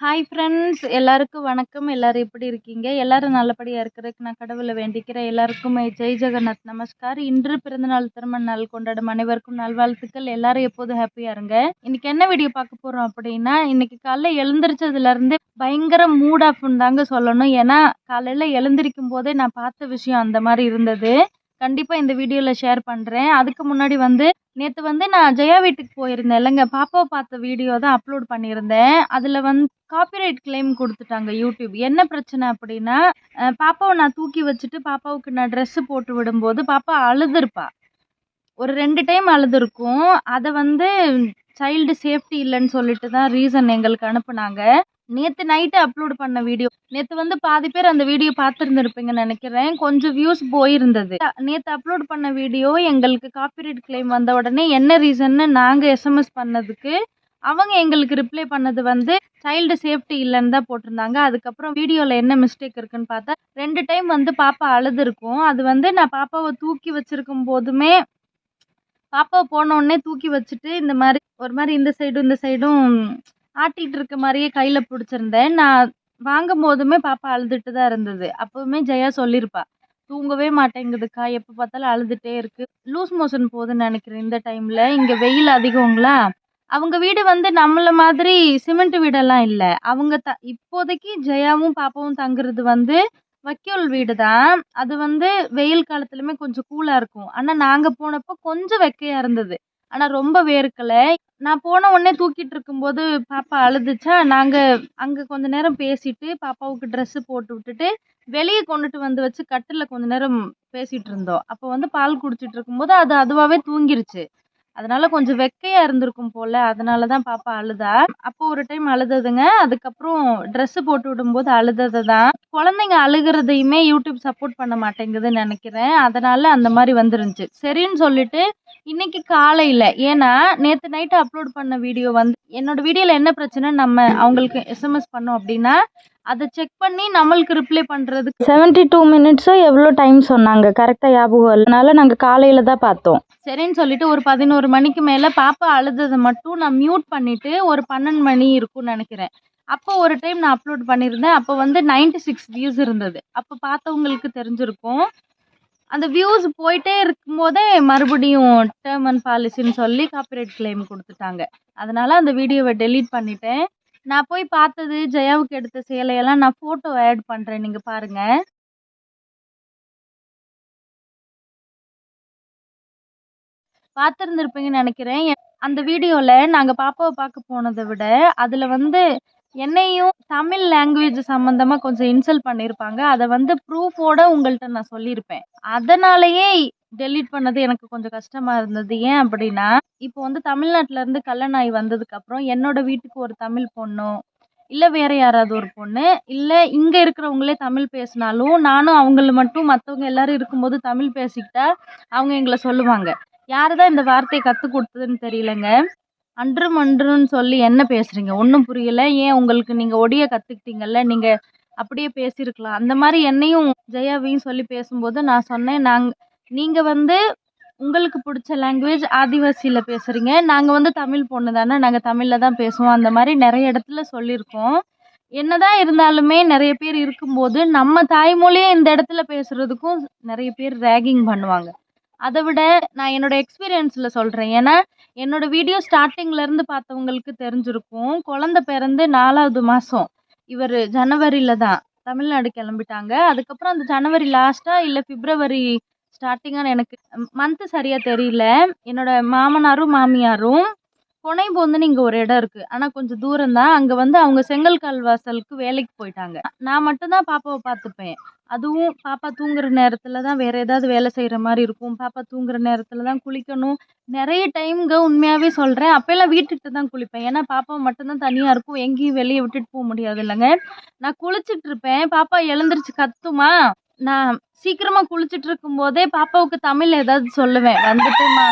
Hi friends எல்லாருக்கும் வணக்கம். எல்லாரும் எப்படி இருக்கீங்க? எல்லாரும் நல்லபடியாக இருக்கிறதுக்கு நான் கடவுளை வேண்டிக்கிறேன். எல்லாருக்குமே ஜெய் ஜெகநாத். நமஸ்கார். இன்று பிறந்தநாள் திருமண நாள் கொண்டாடும் அனைவருக்கும் நல்வாழ்த்துக்கள். எல்லாரும் எப்போதும் ஹாப்பியாக இருங்க. இன்னைக்கு என்ன வீடியோ பார்க்க போகிறோம் அப்படின்னா இன்னைக்கு காலைல எழுந்திரிச்சதுலேருந்து பயங்கர மூட் ஆஃப்னு தாங்க சொல்லணும். ஏன்னா காலையில் எழுந்திரிக்கும் போதே நான் பார்த்த விஷயம் அந்த மாதிரி இருந்தது. கண்டிப்பாக இந்த வீடியோவில் ஷேர் பண்ணுறேன் அதுக்கு முன்னாடி வந்து நேற்று வந்து நான் ஜெயா வீட்டுக்கு போயிருந்தேன் இல்லைங்க. பாப்பாவை பார்த்த வீடியோ தான் அப்லோட் பண்ணியிருந்தேன். அதில் வந்து காப்பிரைட் கிளைம் கொடுத்துட்டாங்க யூடியூப் என்ன பிரச்சனை அப்படின்னா பாப்பாவை நான் தூக்கி வச்சுட்டு பாப்பாவுக்கு நான் ட்ரெஸ்ஸு போட்டு விடும்போது பாப்பா அழுதுருப்பா. ஒரு ரெண்டு டைம் அழுதுருக்கும். அதை வந்து சைல்டு சேஃப்டி இல்லைன்னு சொல்லிட்டு தான் ரீசன் எங்களுக்கு அனுப்புனாங்க. நேற்று நைட்டு அப்லோட் பண்ண வீடியோ நேற்று வந்து பாதி பேர் அந்த வீடியோ பார்த்துருந்துருப்பீங்கன்னு நினைக்கிறேன். கொஞ்சம் வியூஸ் போயிருந்தது. நேற்று அப்லோட் பண்ண வீடியோ எங்களுக்கு காப்பிரைட் கிளைம் வந்த உடனே என்ன ரீசன்னு நாங்கள் எஸ்எம்எஸ் பண்ணதுக்கு அவங்க எங்களுக்கு ரிப்ளை பண்ணது வந்து சைல்டு சேஃப்டி இல்லைன்னு தான் போட்டிருந்தாங்க. அதுக்கப்புறம் வீடியோவில் என்ன மிஸ்டேக் இருக்குன்னு பார்த்தா ரெண்டு டைம் வந்து பாப்பா அழுதுருக்கும். அது வந்து நான் பாப்பாவை தூக்கி வச்சிருக்கும் போதுமே பாப்பாவை போன உடனே தூக்கி வச்சுட்டு இந்த மாதிரி ஒரு மாதிரி இந்த சைடும் இந்த சைடும் ஆட்டிகிட்டு இருக்க மாதிரியே கையில் பிடிச்சிருந்தேன். நான் வாங்கும் போதுமே பாப்பா அழுதுட்டு தான் இருந்தது. அப்போவுமே ஜெயா சொல்லியிருப்பா தூங்கவே மாட்டேங்குதுக்கா. எப்போ பார்த்தாலும் அழுதுகிட்டே இருக்குது லூஸ் மோஷன் போகுதுன்னு நினைக்கிறேன் இந்த டைமில். இங்கே வெயில் அதிகங்களா அவங்க வீடு வந்து நம்மள மாதிரி சிமெண்ட் வீடெல்லாம் இல்லை. அவங்க த இப்போதைக்கு ஜெயாவும் பாப்பாவும் தங்குறது வந்து வைக்கோல் வீடு தான் அது வந்து வெயில் காலத்துலையுமே கொஞ்சம் கூலாக இருக்கும். ஆனால் நாங்கள் போனப்போ கொஞ்சம் வெக்கையாக இருந்தது. ஆனால் ரொம்ப வேர்க்கலை. நான் போன உடனே தூக்கிட்டு இருக்கும்போது பாப்பா அழுதுச்சா நாங்கள் அங்கே கொஞ்ச நேரம் பேசிட்டு பாப்பாவுக்கு ட்ரெஸ்ஸு போட்டு விட்டுட்டு வெளியே கொண்டுட்டு வந்து வச்சு கட்டில் கொஞ்ச நேரம் பேசிகிட்டு இருந்தோம். அப்போ வந்து பால் குடிச்சிட்டு இருக்கும்போது அது அதுவாகவே தூங்கிருச்சு. அதனால கொஞ்சம் வெக்கையா இருந்திருக்கும் போல அதனால தான் பாப்பா அழுதா. அப்போ ஒரு டைம் அழுததுங்க. அதுக்கப்புறம் ட்ரெஸ் போட்டு விடும்போது அழுதது தான். குழந்தைங்க அழுகிறதையுமே யூடியூப் சப்போர்ட் பண்ண மாட்டேங்குதுன்னு நினைக்கிறேன். அதனால அந்த மாதிரி வந்துருந்துச்சு. சரின்னு சொல்லிட்டு இன்னைக்கு காலையில ஏன்னா நேற்று நைட்டு அப்லோட் பண்ண வீடியோ வந்து என்னோட வீடியோவில் என்ன பிரச்சனை நம்ம அவங்களுக்கு எஸ்எம்எஸ் பண்ணோம் அப்படின்னா அதை செக் பண்ணி நம்மளுக்கு ரிப்ளை பண்ணுறதுக்கு செவன்ட்டி டூ மினிட்ஸோ எவ்வளோ டைம் சொன்னாங்க? கரெக்டாக ஞாபகம் இல்லைனால நாங்கள் காலையில் தான் பார்த்தோம். சரின்னு சொல்லிட்டு ஒரு பதினோரு மணிக்கு மேலே பாப்பா அழுததை மட்டும் நான் மியூட் பண்ணிவிட்டு ஒரு பன்னெண்டு மணி இருக்கும்னு நினைக்கிறேன். அப்போ ஒரு டைம் நான் அப்லோட் பண்ணியிருந்தேன். அப்போ வந்து நைன்டி சிக்ஸ் வியூஸ் இருந்தது. அப்போ பார்த்தவங்களுக்கு தெரிஞ்சிருக்கும். அந்த வியூஸ் போயிட்டே இருக்கும்போதே மறுபடியும் டேர்ம் அண்ட் பாலிசின்னு சொல்லி காப்பிரைட் கிளைம் கொடுத்துட்டாங்க. அதனால அந்த வீடியோவை டெலீட் பண்ணிட்டேன். நான் போய் பார்த்தது ஜெயாவுக்கு எடுத்த சேலையெல்லாம் நான் ஃபோட்டோ ஆட் பண்ணுறேன் நீங்கள் பாருங்கள் பார்த்துருந்துருப்பீங்கன்னு நினைக்கிறேன். அந்த வீடியோவில் நாங்கள் பாப்பாவை பார்க்க போனதை விட அதில் வந்து என்னையும் தமிழ் லாங்குவேஜ் சம்மந்தமாக கொஞ்சம் இன்சல்ட் பண்ணியிருப்பாங்க அதை வந்து ப்ரூஃபோட உங்கள்கிட்ட நான் சொல்லியிருப்பேன் அதனாலயே டெலீட் பண்ணது எனக்கு கொஞ்சம் கஷ்டமாக இருந்தது. ஏன் அப்படின்னா இப்போ வந்து தமிழ்நாட்டிலேருந்து கல்லணாய் வந்ததுக்கப்புறம் என்னோட வீட்டுக்கு ஒரு தமிழ் பொண்ணும் இல்லை வேற யாராவது ஒரு பொண்ணு இல்லை இங்கே இருக்கிறவங்களே தமிழ் பேசினாலும் நானும் அவங்கள மட்டும் மற்றவங்க எல்லாரும் இருக்கும்போது தமிழ் பேசிக்கிட்டா அவங்க எங்களை சொல்லுவாங்க. யார் தான் இந்த வார்த்தையை கற்றுக் கொடுத்ததுன்னு தெரியலங்க. அன்றும் அன்றுன்னு சொல்லி என்ன பேசுகிறீங்க ஒன்றும் புரியல. ஏன் உங்களுக்கு நீங்கள் ஒடிய கற்றுக்கிட்டீங்கல்ல நீங்கள் அப்படியே பேசியிருக்கலாம். அந்த மாதிரி என்னையும் ஜெயாவையும் சொல்லி பேசும்போது நான் சொன்னேன் நாங்கள் நீங்கள் வந்து உங்களுக்கு பிடிச்ச லாங்குவேஜ் ஆதிவாசியில் பேசுகிறீங்க நாங்கள் வந்து தமிழ் பொண்ணு தானே. நாங்கள் தமிழில் தான் பேசுவோம். அந்த மாதிரி நிறைய இடத்துல சொல்லியிருக்கோம். என்னதான் இருந்தாலுமே நிறைய பேர் இருக்கும்போது நம்ம தாய்மொழியை இந்த இடத்துல பேசுகிறதுக்கும் நிறைய பேர் ரேகிங் பண்ணுவாங்க. அதை விட நான் என்னோட எக்ஸ்பீரியன்ஸில் சொல்கிறேன் ஏன்னா என்னோட வீடியோ ஸ்டார்டிங்லேருந்து பார்த்தவங்களுக்கு தெரிஞ்சிருக்கும். குழந்த பிறந்து நாலாவது மாதம் இவர் ஜனவரியில் தான். தமிழ்நாடு கிளம்பிட்டாங்க. அதுக்கப்புறம் அந்த ஜனவரி லாஸ்ட்டாக இல்லை பிப்ரவரி ஸ்டார்டிங்கான எனக்கு மந்த்து சரியாக தெரியல. என்னோட மாமனாரும் மாமியாரும் புனைபோந்துன்னு இங்கே ஒரு இடம் இருக்குது ஆனால் கொஞ்சம் தூரம் தான் அங்கே வந்து அவங்க செங்கல் கால் வாசலுக்கு வேலைக்கு போயிட்டாங்க. நான் மட்டும்தான் பாப்பாவை பார்த்துப்பேன். அதுவும் பாப்பா தூங்குற நேரத்தில் தான் வேறு ஏதாவது வேலை செய்கிற மாதிரி இருக்கும். பாப்பா தூங்குற நேரத்தில் தான் குளிக்கணும். நிறைய டைம்ங்க உண்மையாகவே சொல்கிறேன் அப்போல்லாம் வீட்டுக்கிட்ட தான் குளிப்பேன். ஏன்னா பாப்பா மட்டும்தான் தனியாக இருக்கும். எங்கேயும் வெளியே விட்டுட்டு போக முடியாது இல்லைங்க. நான் குளிச்சுட்டு இருப்பேன். பாப்பா எழுந்திரிச்சு கத்துமா? நான் சீக்கிரமாக குளிச்சிட்டு இருக்கும்போதே பாப்பாவுக்கு தமிழ் ஏதாவது சொல்லுவேன். வந்துட்டுமா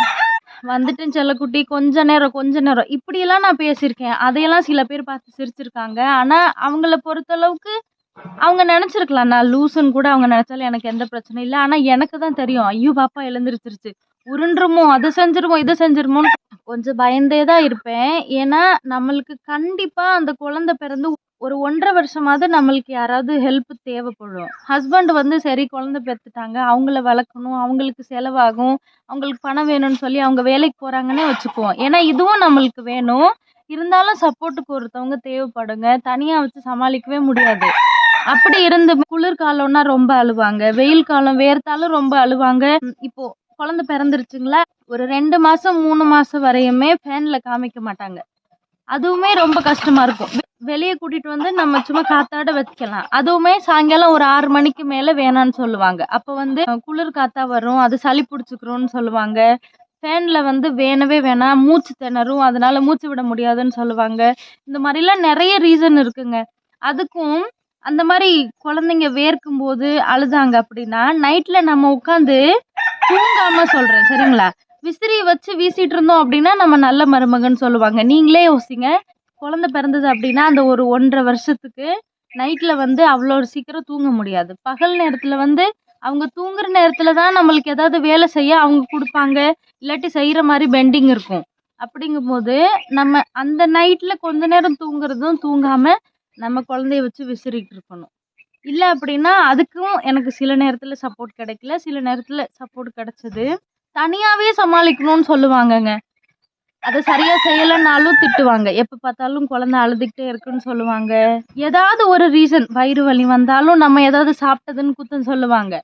வந்துட்டேன் செல்லக்குட்டி கொஞ்ச நேரம் கொஞ்ச நேரம். இப்படியெல்லாம் நான் பேசியிருக்கேன். அதையெல்லாம் சில பேர் பார்த்து சிரிச்சிருக்காங்க. ஆனால் அவங்கள பொறுத்தளவுக்கு அவங்க நினைச்சிருக்கலாம் நான் லூசுன்னு கூட அவங்க நினைச்சாலும் எனக்கு எந்த பிரச்சனையும் இல்லை. ஆனால் எனக்கு தான் தெரியும் ஐயோ பாப்பா எழுந்திருச்சிருச்சு. உருண்டுருமோ அதை செஞ்சிருமோ இதை செஞ்சிருமோன்னு கொஞ்சம் பயந்தே தான் இருப்பேன். ஏன்னா நம்மளுக்கு கண்டிப்பாக அந்த குழந்தை பிறந்து ஒரு ஒன்றரை வருஷமாவது நம்மளுக்கு யாராவது ஹெல்ப் தேவைப்படும். ஹஸ்பண்ட் வந்து சரி குழந்தை பெற்றுட்டாங்க அவங்கள வளர்க்கணும் அவங்களுக்கு செலவாகும் அவங்களுக்கு பணம் வேணும்னு சொல்லி அவங்க வேலைக்கு போகிறாங்கன்னே வச்சுக்குவோம். ஏன்னா இதுவும் நம்மளுக்கு வேணும். இருந்தாலும் சப்போர்ட்டுக்கு ஒருத்தவங்க தேவைப்படுங்க. தனியாக வச்சு சமாளிக்கவே முடியாது. அப்படி இருந்து குளிர்காலம்னா ரொம்ப அழுவாங்க. வெயில் காலம் வேர்த்தாலும் ரொம்ப அழுவாங்க. இப்போ குழந்தை பிறந்துருச்சுங்களா? ஒரு ரெண்டு மாசம் மூணு மாசம் வரையுமே ஃபேன்ல காமிக்க மாட்டாங்க. அதுவுமே ரொம்ப கஷ்டமா இருக்கும். வெளியே கூட்டிட்டு வந்து நம்ம சும்மா காத்தாட வச்சுக்கலாம். அதுவுமே சாயங்காலம் ஒரு ஆறு மணிக்கு மேல வேணான்னு சொல்லுவாங்க. அப்ப வந்து குளிர் காத்தா வரும் அது சளி பிடிச்சிக்கிறோன்னு சொல்லுவாங்க. ஃபேன்ல வந்து வேணவே வேணாம் மூச்சு திணறும் அதனால மூச்சு விட முடியாதுன்னு சொல்லுவாங்க. இந்த மாதிரிலாம் நிறைய ரீசன் இருக்குங்க. அதுக்கும் அந்த மாதிரி குழந்தைங்க வேர்க்கும் போது அழுதாங்க அப்படின்னா நைட்ல நம்ம உட்காந்து தூங்காம சொல்றேன் சரிங்களா? விசிறி வச்சு வீசிட்டு இருந்தோம் அப்படின்னா நம்ம நல்ல மருமகன் சொல்லுவாங்க. நீங்களே யோசிங்க குழந்தை பிறந்தது அப்படின்னா அந்த ஒரு ஒன்றரை வருஷத்துக்கு நைட்ல வந்து அவ்வளோ சீக்கிரம் தூங்க முடியாது. பகல் நேரத்துல வந்து அவங்க தூங்குற நேரத்துல தான் நம்மளுக்கு ஏதாவது வேலை செய்ய அவங்க கொடுப்பாங்க. இல்லாட்டி செய்யற மாதிரி பெண்டிங் இருக்கும். அப்படிங்கும்போது நம்ம அந்த நைட்ல கொஞ்ச நேரம் தூங்குறதும் தூங்காம நம்ம குழந்தைய வச்சு விசிறிட்டு இருக்கணும் இல்லை அப்படின்னா அதுக்கும் எனக்கு சில நேரத்தில் சப்போர்ட் கிடைக்கல. சில நேரத்தில் சப்போர்ட் கிடைச்சது. தனியாகவே சமாளிக்கணும்னு சொல்லுவாங்கங்க. அதை சரியாக செய்யலைன்னாலும் திட்டுவாங்க. எப்போ பார்த்தாலும் குழந்தை அழுதுகிட்டே இருக்குன்னு சொல்லுவாங்க. ஏதாவது ஒரு ரீசன் வயிறு வலி வந்தாலும் நம்ம ஏதாவது சாப்பிட்டதுன்னு குத்தம் சொல்லுவாங்க.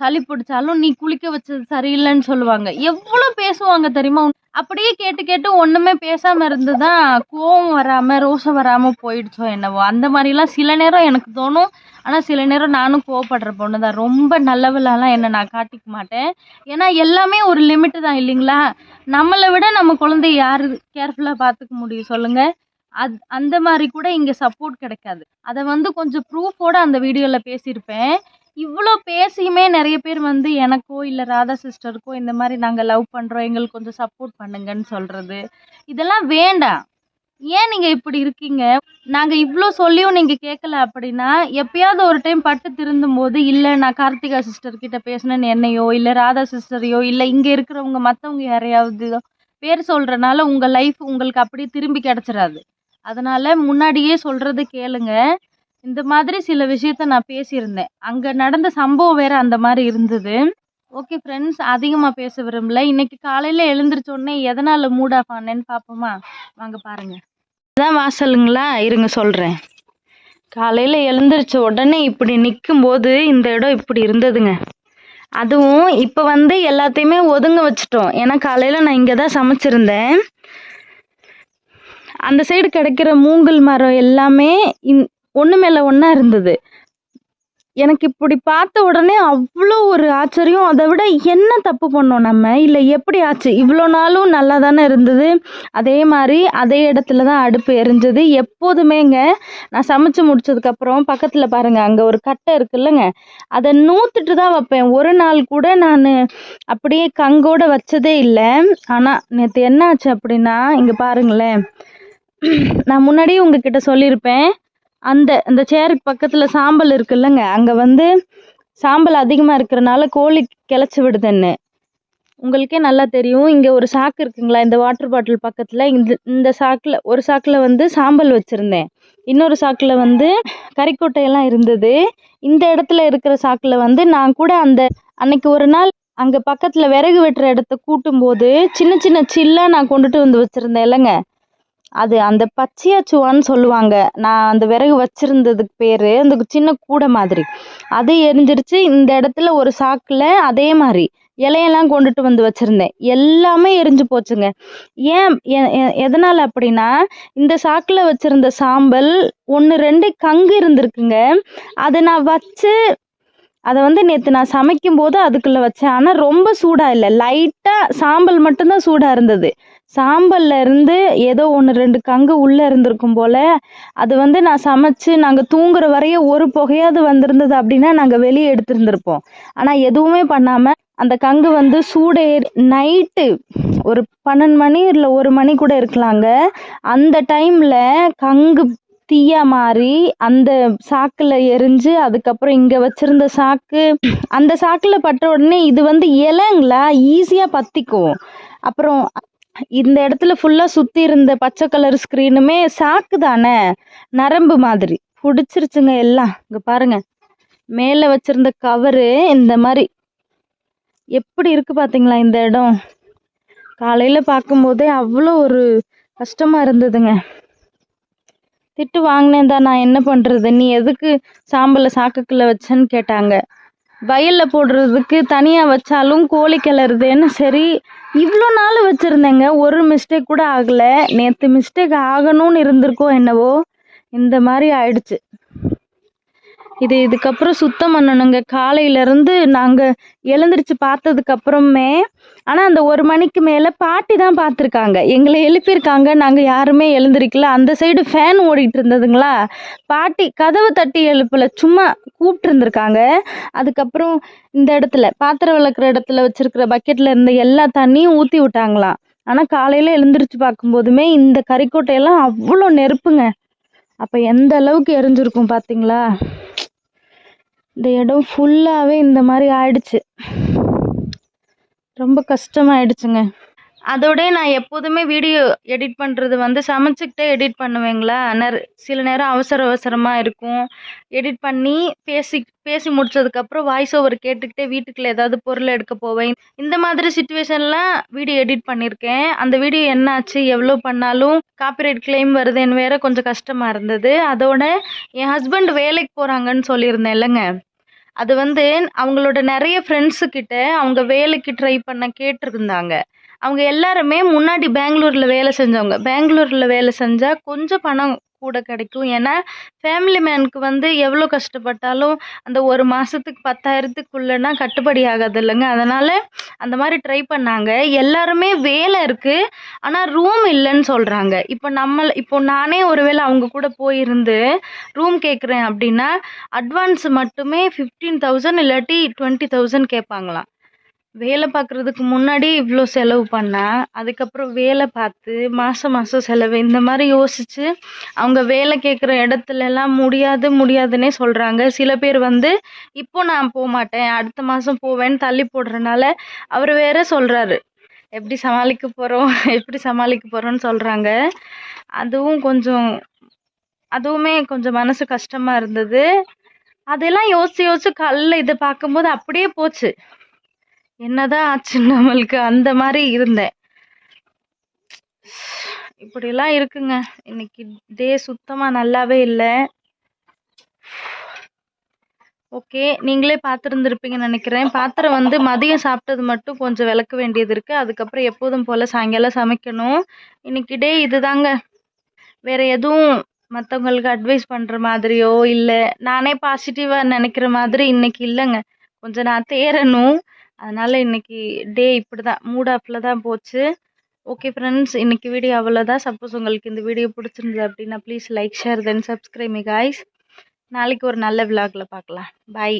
சளி பிடிச்சாலும் நீ குளிக்க வச்சது சரியில்லைன்னு சொல்லுவாங்க. எவ்வளோ பேசுவாங்க தெரியுமா? அப்படியே கேட்டு கேட்டு ஒன்றுமே பேசாமல் இருந்து தான் கோவம் வராமல் ரோஷம் வராமல் போயிடுச்சோ என்னவோ. அந்த மாதிரிலாம் சில நேரம் எனக்கு தோணும். ஆனால் சில நேரம் நானும் கோவப்படுற பொண்ணு தான் ரொம்ப நல்லவளாலாம் என்ன நான் காட்டிக்க மாட்டேன். ஏன்னா எல்லாமே ஒரு லிமிட்டு தான் இல்லைங்களா? நம்மளை விட நம்ம குழந்தைய யார்? கேர்ஃபுல்லாக பார்த்துக்க முடியும். சொல்லுங்கள் அது அந்த மாதிரி கூட இங்கே சப்போர்ட் கிடைக்காது. அதை வந்து கொஞ்சம் ப்ரூஃபோட அந்த வீடியோவில் பேசியிருப்பேன். இவ்வளோ பேசியுமே நிறைய பேர் வந்து எனக்கோ இல்லை ராதா சிஸ்டருக்கோ இந்த மாதிரி நாங்கள் லவ் பண்ணுறோம் எங்களுக்கு கொஞ்சம் சப்போர்ட் பண்ணுங்கன்னு சொல்கிறது இதெல்லாம் வேண்டாம். ஏன் நீங்கள் இப்படி இருக்கீங்க? நாங்கள் இவ்வளோ சொல்லியும் நீங்கள் கேட்கல அப்படின்னா எப்பயாவது ஒரு டைம் பட்டு திருந்தும் போது இல்லை நான் கார்த்திகா சிஸ்டர் கிட்ட பேசினேன்னு என்னையோ இல்லை ராதா சிஸ்டரையோ இல்லை இங்கே இருக்கிறவங்க மற்றவங்க யாரையாவது பேர் சொல்கிறனால உங்கள் லைஃப் உங்களுக்கு அப்படியே திரும்பி கிடச்சிடாது அதனால் முன்னாடியே சொல்கிறது கேளுங்க. இந்த மாதிரி சில விஷயத்த நான் பேசியிருந்தேன். அங்கே நடந்த சம்பவம் வேற அந்த மாதிரி இருந்தது. ஓகே ஃப்ரெண்ட்ஸ் அதிகமாக பேச விரும்பல. இன்னைக்கு காலையில் எழுந்திரிச்ச உடனே எதனால் மூட் ஆஃப் ஆனேன்னு பார்ப்போமா வாங்க பாருங்கள் இதுதான் வாசலுங்களா? இருங்க சொல்கிறேன் காலையில் எழுந்திரிச்ச உடனே இப்படி நிற்கும்போது இந்த இடம் இப்படி இருந்ததுங்க. அதுவும் இப்போ வந்து எல்லாத்தையுமே ஒதுங்க வச்சிட்டோம். ஏன்னா காலையில் நான் இங்கே தான் சமைச்சிருந்தேன். அந்த சைடு கிடைக்கிற மூங்கில் மரம் எல்லாமே இந் ஒன்று மேலே ஒன்றா இருந்தது. எனக்கு இப்படி பார்த்த உடனே அவ்வளோ ஒரு ஆச்சரியம். அதை விட என்ன தப்பு பண்ணோம் நம்ம? இல்லை எப்படி ஆச்சு? இவ்வளோ நாளும் நல்லா தானே இருந்தது. அதே மாதிரி அதே இடத்துல தான் அடுப்பு எரிஞ்சது. எப்போதுமேங்க நான் சமைச்சு முடிச்சதுக்கப்புறம் பக்கத்தில் பாருங்க அங்கே ஒரு கட்டை இருக்குல்லங்க. அதை நூற்றுட்டு தான் வைப்பேன். ஒரு நாள் கூட நான் அப்படியே கங்கோட வச்சதே இல்லை. ஆனால் நேற்று என்ன ஆச்சு அப்படின்னா இங்கே பாருங்களேன். நான் முன்னாடியே உங்ககிட்ட சொல்லியிருப்பேன். அந்த அந்த சேருக்கு பக்கத்தில் சாம்பல் இருக்குல்லங்க. அங்கே வந்து சாம்பல் அதிகமாக இருக்கிறனால கோழி கிளச்சி விடுதுன்னு உங்களுக்கே நல்லா தெரியும். இங்கே ஒரு சாக்கு இருக்குங்களா? இந்த வாட்டர் பாட்டில் பக்கத்தில். இந்த இந்த சாக்கில் ஒரு சாக்கில் வந்து சாம்பல் வச்சுருந்தேன். இன்னொரு சாக்கில் வந்து கறிக்கொட்டையெல்லாம் இருந்தது. இந்த இடத்துல இருக்கிற சாக்கில் வந்து நான் கூட அந்த அன்னைக்கு ஒரு நாள் அங்கே பக்கத்தில் விறகு வெட்டுற இடத்த கூட்டும்போது சின்ன சின்ன சில்லாக நான் கொண்டுட்டு வந்து வச்சுருந்தேன் இல்லைங்க. அது அந்த பச்சையாச்சுவான்னு சொல்லுவாங்க. நான் அந்த விறகு வச்சிருந்ததுக்கு பேர் அந்த சின்ன கூடை மாதிரி. அது எரிஞ்சிருச்சு. இந்த இடத்துல ஒரு சாக்கில் அதே மாதிரி இலையெல்லாம் கொண்டுட்டு வந்து வச்சுருந்தேன். எல்லாமே எரிஞ்சு போச்சுங்க. ஏன் எ- எ- எதனால் அப்படின்னா இந்த சாக்கில் வச்சுருந்த சாம்பல் ஒன்று ரெண்டு கங்கு இருந்திருக்குங்க. அதை நான் வச்சு அதை வந்து நேற்று நான் சமைக்கும் போது அதுக்குள்ளே வச்சேன். ஆனால் ரொம்ப சூடாக இல்லை. லைட்டாக சாம்பல் மட்டும்தான் சூடாக இருந்தது. சாம்பல்ல இருந்து ஏதோ ஒன்று ரெண்டு கங்கு உள்ளே இருந்திருக்கும் போல் அது வந்து நான் சமைச்சு நாங்கள் தூங்குற வரைய ஒரு புகையாவது வந்திருந்தது அப்படின்னா நாங்கள் வெளியே எடுத்திருந்திருப்போம். ஆனால் எதுவுமே பண்ணாமல் அந்த கங்கு வந்து சூடே நைட்டு ஒரு பன்னெண்டு மணி இல்லை ஒரு மணி கூட இருக்கலாங்க. அந்த டைமில் கங்கு தீயா மாறி அந்த சாக்கில் எரிஞ்சு அதுக்கப்புறம் இங்கே வச்சிருந்த சாக்கு அந்த சாக்கில் பட்ட உடனே இது வந்து இலைங்களா? ஈஸியாக பற்றிக்கும் அப்புறம் இந்த இடத்துல ஃபுல்லாக சுற்றி இருந்த பச்சை கலர் ஸ்க்ரீனுமே சாக்கு தானே? நரம்பு மாதிரி. பிடிச்சிருச்சுங்க எல்லாம். இங்கே பாருங்க. மேலே வச்சிருந்த கவரு இந்த மாதிரி. எப்படி இருக்கு பார்த்தீங்களா இந்த இடம்? காலையில் பார்க்கும்போதே அவ்வளோ ஒரு கஷ்டமாக இருந்ததுங்க. திட்டு வாங்கினேன் தான். நான் என்ன பண்ணுறது நீ எதுக்கு சாம்பலை சாக்குக்குள்ளே வச்சேன்னு கேட்டாங்க. வயலில் போடுறதுக்கு தனியாக வச்சாலும் கோழி கிளறுதேன்னு சரி இவ்வளோ நாள் வச்சுருந்தேங்க. ஒரு மிஸ்டேக் கூட ஆகலை. நேற்று மிஸ்டேக் ஆகணும்னு இருந்திருக்கோ என்னவோ. இந்த மாதிரி ஆயிடுச்சு. இது இதுக்கப்புறம் சுத்தம் பண்ணணுங்க. காலையிலேருந்து நாங்கள் எழுந்திரிச்சு பார்த்ததுக்கு அப்புறமே ஆனால் அந்த ஒரு மணிக்கு மேலே பாட்டி தான் பார்த்துருக்காங்க. எங்களை எழுப்பியிருக்காங்க. நாங்கள் யாருமே எழுந்திருக்கல. அந்த சைடு ஃபேன் ஓடிட்டு இருந்ததுங்களா? பாட்டி கதவை தட்டி எழுப்பல. சும்மா கூப்பிட்டு இருந்திருக்காங்க. அதுக்கப்புறம் இந்த இடத்துல பாத்திரம் விளக்குற இடத்துல வச்சிருக்கிற பக்கெட்டில் இருந்த எல்லா தண்ணியும் ஊற்றி விட்டாங்களாம். ஆனால் காலையில் எழுந்திரிச்சு பார்க்கும்போதுமே இந்த கறிக்கோட்டையெல்லாம் அவ்வளோ நெருப்புங்க. அப்போ எந்த அளவுக்கு எரிஞ்சிருக்கும் பார்த்தீங்களா இந்த இடம் ஃபுல்லாகவே இந்த மாதிரி ஆயிடுச்சு. ரொம்ப கஷ்டமாயிடுச்சுங்க. அதோட நான் எப்போதுமே வீடியோ எடிட் பண்ணுறது வந்து சமைச்சிக்கிட்டே எடிட் பண்ணுவேங்களா? நெற சில நேரம் அவசர அவசரமாக இருக்கும். எடிட் பண்ணி பேசி பேசி முடிச்சதுக்கப்புறம் வாய்ஸ் ஓவர் கேட்டுக்கிட்டே வீட்டுக்குள்ளே ஏதாவது பொருள் எடுக்க போவேன். இந்த மாதிரி சுச்சுவேஷன்லாம் வீடியோ எடிட் பண்ணியிருக்கேன். அந்த வீடியோ என்னாச்சு எவ்வளோ பண்ணாலும் காப்பிரைட் கிளைம் வருதுன்னு வேற கொஞ்சம் கஷ்டமாக இருந்தது. அதோட என் ஹஸ்பண்ட் வேலைக்கு போகிறாங்கன்னு சொல்லியிருந்தேன் இல்லைங்க. அது வந்து அவங்களோட நிறைய ஃப்ரெண்ட்ஸு கிட்ட அவங்க வேலைக்கு ட்ரை பண்ண கேட்டிருந்தாங்க. அவங்க எல்லாருமே முன்னாடி பெங்களூரில் வேலை செஞ்சவங்க. பெங்களூரில் வேலை செஞ்சால் கொஞ்சம் பணம் கூட கிடைக்கும். ஏன்னா ஃபேமிலி மேனுக்கு வந்து எவ்வளோ கஷ்டப்பட்டாலும் அந்த ஒரு மாதத்துக்கு பத்தாயிரத்துக்குள்ளனா கட்டுப்படி ஆகாது இல்லைங்க. அதனால் அந்த மாதிரி ட்ரை பண்ணாங்க. எல்லாருமே வேலை இருக்குது ஆனால் ரூம் இல்லைன்னு சொல்கிறாங்க இப்போ நம்ம இப்போ நானே ஒருவேளை அவங்க கூட போயிருந்து ரூம் கேட்குறேன் அப்படின்னா அட்வான்ஸ் மட்டுமே ஃபிஃப்டீன் தௌசண்ட் இல்லாட்டி டுவெண்ட்டி தௌசண்ட் கேட்பாங்களாம். வேலை பார்க்குறதுக்கு முன்னாடி இவ்வளோ செலவு பண்ணால் அதுக்கப்புறம் வேலை பார்த்து மாதம் மாதம் செலவு இந்த மாதிரி யோசித்து அவங்க வேலை கேட்குற இடத்துலலாம் முடியாது முடியாதுன்னே சொல்கிறாங்க சில பேர் வந்து இப்போ நான் போக மாட்டேன் அடுத்த மாதம் போவேன்னு தள்ளி போடுறனால அவர் வேற சொல்கிறாரு எப்படி சமாளிக்க போகிறோம் எப்படி சமாளிக்க போகிறோன்னு சொல்கிறாங்க அதுவும் கொஞ்சம் அதுவுமே கொஞ்சம் மனசு கஷ்டமாக இருந்தது. அதெல்லாம் யோசிச்சு யோசிச்சு காலைல இதை பார்க்கும்போது அப்படியே போச்சு. என்னதான் ஆச்சு நம்மளுக்கு அந்த மாதிரி இருந்தேன். இப்படியெல்லாம் இருக்குங்க. இன்னைக்கு டே சுத்தமாக நல்லாவே இல்லை. ஓகே நீங்களே பார்த்துருந்துருப்பீங்கன்னு நினைக்கிறேன். பாத்திரம் வந்து மதியம் சாப்பிட்டது மட்டும் கொஞ்சம் விளக்க வேண்டியது இருக்குது அதுக்கப்புறம் எப்போதும் போல் சாயங்காலம் சமைக்கணும். இன்னைக்கு டே இதுதாங்க. வேற எதுவும் மற்றவங்களுக்கு அட்வைஸ் பண்ணுற மாதிரியோ இல்லை. நானே பாசிட்டிவாக நினைக்கிற மாதிரி இன்னைக்கு இல்லைங்க. கொஞ்சம் நான் தேறணும். அதனால் இன்னைக்கு டே இப்படி தான் மூட் ஆஃபில் தான் போச்சு. ஓகே ஃப்ரெண்ட்ஸ் இன்னைக்கு வீடியோ அவ்வளோதான் சப்போஸ் உங்களுக்கு இந்த வீடியோ பிடிச்சிருந்தது அப்படின்னா please like share then subscribe me guys நாளைக்கு ஒரு நல்ல விலாகில் பார்க்கலாம். பாய்